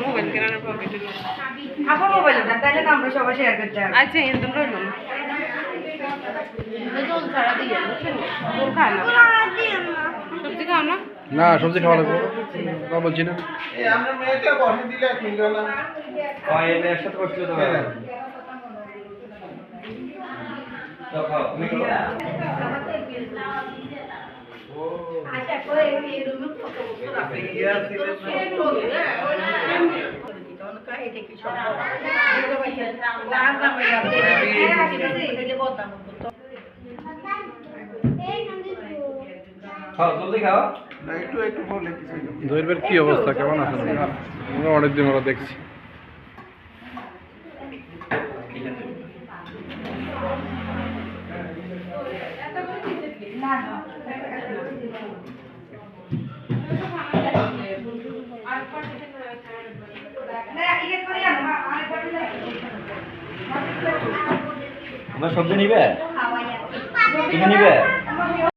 Mobile কেনার পকেটে এখন মোবাইল না তাহলে তো আমরা সবাই শেয়ার করতে হবে আচ্ছা এরকম রইল সবজি খাও না? না সবজি খাওয়া লাগবে। বলছি না। আমরা মেয়েকে বসে দিলে এক মিনিট হলাম হয় এমনি একসাথে করছিল তো হ্যাঁ। তো খাও। দৈবের কি অবস্থা? কেমন আছেন? আমরা অনেকদিন ওরা দেখছি। আমার সবজি নিবে? তুমি নিবে?